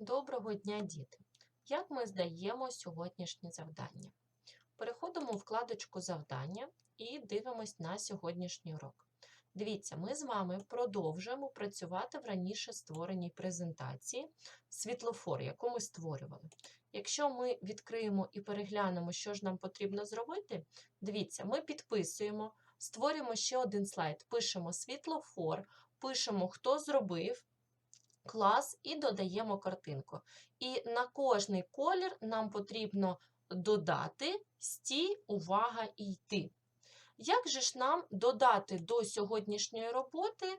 Доброго дня, діти! Як ми здаємо сьогоднішнє завдання? Переходимо у вкладочку завдання і дивимось на сьогоднішній урок. Дивіться, ми з вами продовжуємо працювати в раніше створеній презентації світлофор, яку ми створювали. Якщо ми відкриємо і переглянемо, що ж нам потрібно зробити, дивіться, ми підписуємо, створюємо ще один слайд, пишемо світлофор, пишемо, хто зробив клас і додаємо картинку. І на кожний колір нам потрібно додати стій, увага і йти. Як же ж нам додати до сьогоднішньої роботи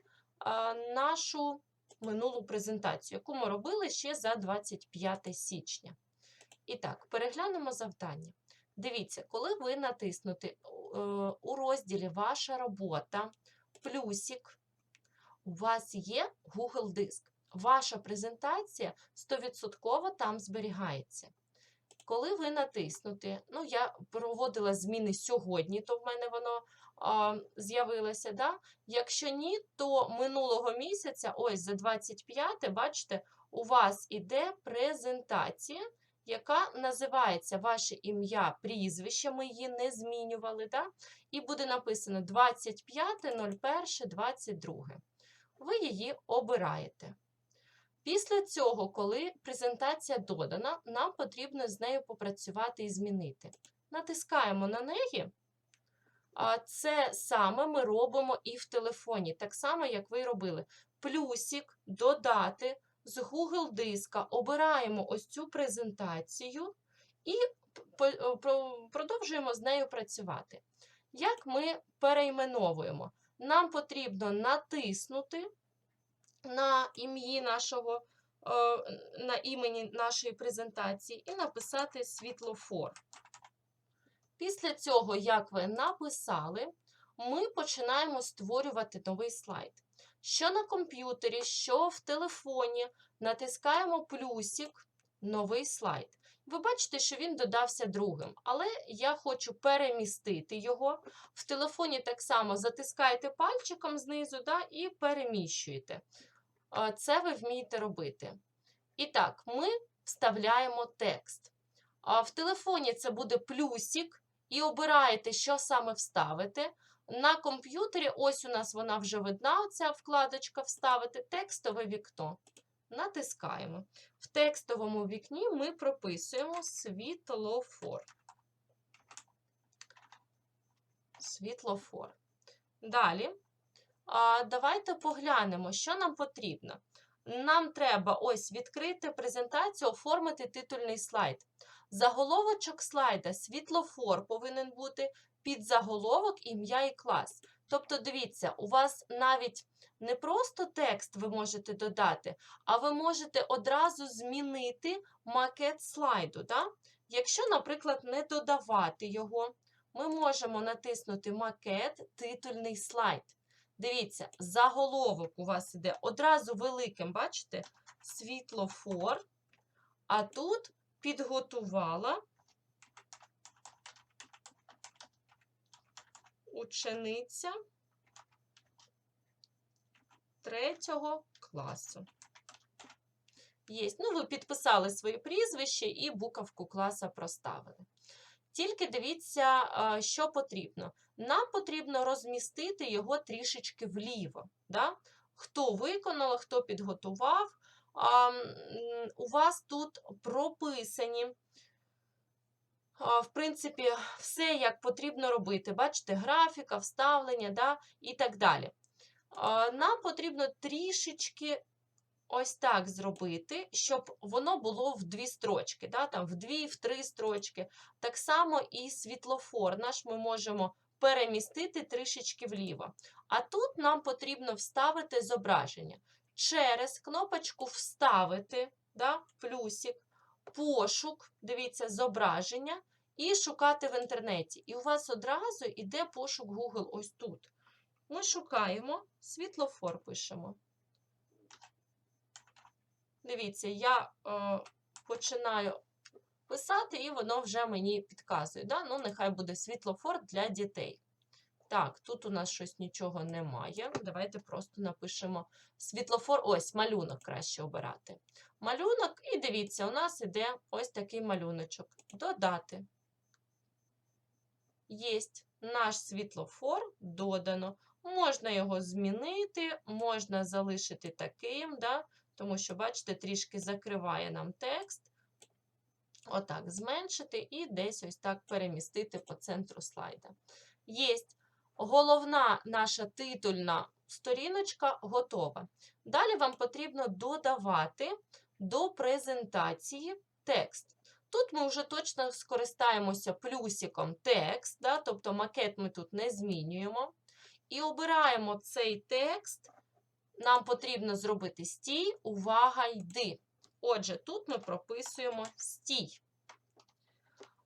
нашу минулу презентацію, яку ми робили ще за 25 січня? І так, переглянемо завдання. Дивіться, коли ви натиснете у розділі Ваша робота, плюсик, у вас є Google Диск ваша презентація 100% там зберігається. Коли ви натиснете, ну, я проводила зміни сьогодні, то в мене воно з'явилося. Да? Якщо ні, то минулого місяця, ось за 25, бачите, у вас іде презентація, яка називається Ваше ім'я, прізвище, ми її не змінювали. Да? І буде написано 25.01.22. Ви її обираєте. Після цього, коли презентація додана, нам потрібно з нею попрацювати і змінити. Натискаємо на неї. Це саме ми робимо і в телефоні, так само, як ви робили. Плюсик додати з Google диска, обираємо ось цю презентацію і продовжуємо з нею працювати. Як ми перейменовуємо? Нам потрібно натиснути на ім'ї нашого, е, на імені нашої презентації і написати світлофор. Після цього, як ви написали, ми починаємо створювати новий слайд. Що на комп'ютері, що в телефоні, натискаємо плюсик, новий слайд. Ви бачите, що він додався другим, але я хочу перемістити його. В телефоні так само затискаєте пальчиком знизу да, і переміщуєте. Це ви вмієте робити. І так, ми вставляємо текст. В телефоні це буде плюсик, і обираєте, що саме вставити. На комп'ютері, ось у нас вона вже видна, ця вкладочка Вставити текстове вікно. Натискаємо. В текстовому вікні ми прописуємо світлофор. Світлофор. Далі. Давайте поглянемо, що нам потрібно. Нам треба ось відкрити презентацію, оформити титульний слайд. Заголовочок слайда, світлофор повинен бути під заголовок, ім'я і клас. Тобто, дивіться, у вас навіть не просто текст ви можете додати, а ви можете одразу змінити макет слайду. Да? Якщо, наприклад, не додавати його, ми можемо натиснути макет, титульний слайд. Дивіться, заголовок у вас іде одразу великим, бачите? Світлофор. А тут підготувала учениця третього класу. Є. Ну, ви підписали своє прізвище і буковку класа проставили. Тільки дивіться, що потрібно. Нам потрібно розмістити його трішечки вліво. Да? Хто виконав, хто підготував. У вас тут прописані, в принципі, все, як потрібно робити. Бачите, графіка, вставлення да? і так далі. Нам потрібно трішечки ось так зробити, щоб воно було в дві строчки, да? там в дві, в три строчки. Так само і світлофор наш ми можемо перемістити трішечки вліво. А тут нам потрібно вставити зображення. Через кнопочку Вставити, да, плюсик, пошук, дивіться, зображення, і шукати в інтернеті. І у вас одразу йде пошук Google ось тут. Ми шукаємо, світлофор пишемо. Дивіться, я е, починаю писати, і воно вже мені підказує. Да? Ну, нехай буде світлофор для дітей. Так, тут у нас щось нічого немає. Давайте просто напишемо світлофор. Ось, малюнок краще обирати. Малюнок, і дивіться, у нас іде ось такий малюночок. Додати. Єсть наш світлофор додано. Можна його змінити, можна залишити таким, да? тому що, бачите, трішки закриває нам текст. Отак, зменшити і десь ось так перемістити по центру слайда. Єсть. Головна наша титульна сторіночка готова. Далі вам потрібно додавати до презентації текст. Тут ми вже точно скористаємося плюсиком текст, да, тобто макет ми тут не змінюємо. І обираємо цей текст. Нам потрібно зробити стій, увага, йди. Отже, тут ми прописуємо стій.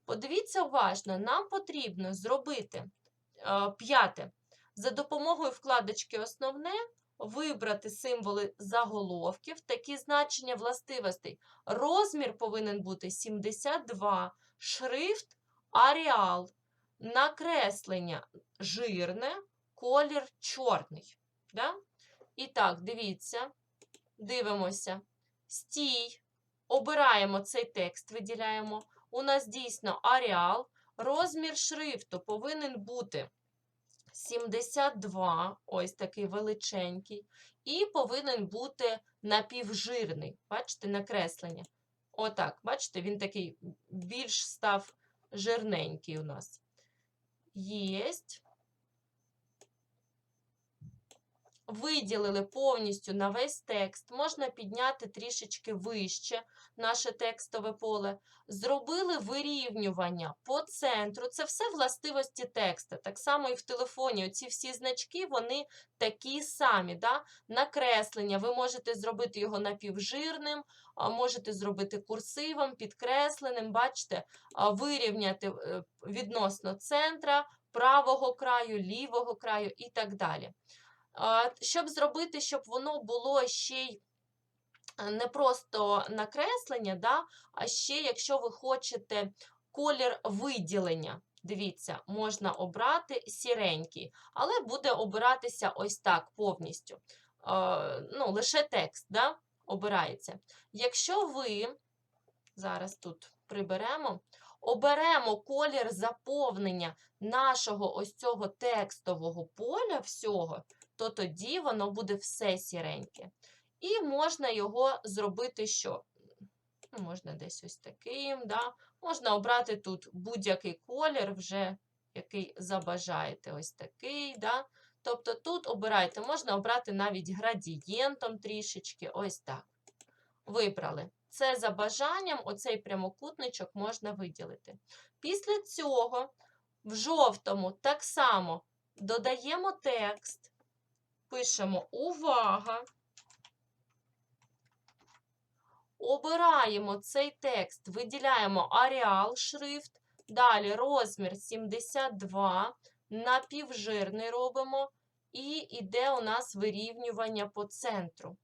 Подивіться уважно, нам потрібно зробити е, п'яте. За допомогою вкладочки Основне вибрати символи заголовків, такі значення властивостей. Розмір повинен бути 72, шрифт аріал, накреслення жирне, колір чорний. Да? І так, дивіться, дивимося. Стій. Обираємо цей текст, виділяємо. У нас дійсно аріал. Розмір шрифту повинен бути 72, ось такий величенький, і повинен бути напівжирний. Бачите, накреслення. Отак, бачите, він такий більш став жирненький у нас. Єсть. Виділили повністю на весь текст, можна підняти трішечки вище наше текстове поле. Зробили вирівнювання по центру. Це все властивості текста. Так само і в телефоні. Оці всі значки, вони такі самі. Да? Накреслення. Ви можете зробити його напівжирним, можете зробити курсивом, підкресленим. Бачите, вирівняти е, відносно центра, правого краю, лівого краю і так далі. Щоб зробити, щоб воно було ще й е, не просто накреслення, да, а ще, якщо ви хочете колір виділення, дивіться, можна обрати сіренький, але буде обиратися ось так повністю. Ну, Лише текст да, обирається. Якщо ви, зараз тут приберемо, оберемо колір заповнення нашого ось цього текстового поля всього, то тоді воно буде все сіреньке. І можна його зробити що? Ну, Можна десь ось таким, да? можна обрати тут будь-який колір, вже який забажаєте, ось такий. Да? Тобто тут обирайте, можна обрати навіть градієнтом трішечки, ось так. Вибрали. Це за бажанням, оцей прямокутничок можна виділити. Після цього в жовтому так само додаємо текст пишемо увага. Обираємо цей текст, виділяємо аріал шрифт, далі розмір 72, напівжирний робимо, і йде у нас вирівнювання по центру.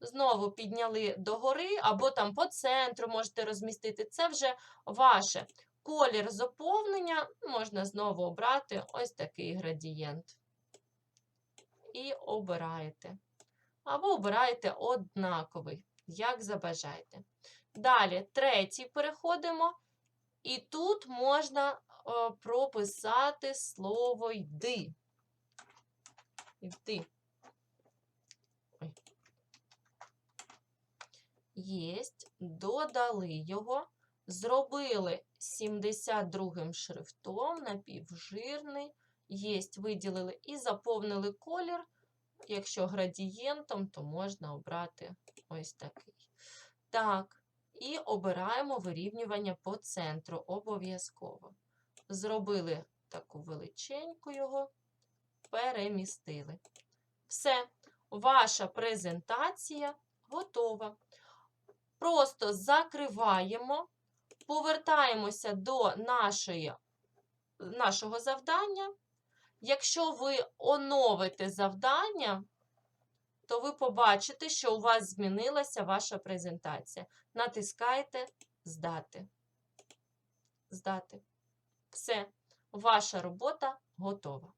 Знову підняли догори, або там по центру можете розмістити. Це вже ваше. Колір заповнення можна знову обрати ось такий градієнт і обираєте. Або обираєте однаковий, як забажаєте. Далі, третій переходимо. І тут можна е, прописати слово йди. Йди. Єсть, додали його, зробили 72 шрифтом напівжирний. Єсть, виділили і заповнили колір. Якщо градієнтом, то можна обрати ось такий. Так, і обираємо вирівнювання по центру обов'язково. Зробили таку величеньку його, перемістили. Все, ваша презентація готова. Просто закриваємо, повертаємося до нашої, нашого завдання. Якщо ви оновите завдання, то ви побачите, що у вас змінилася ваша презентація. Натискайте Здати. Здати. Все, ваша робота готова.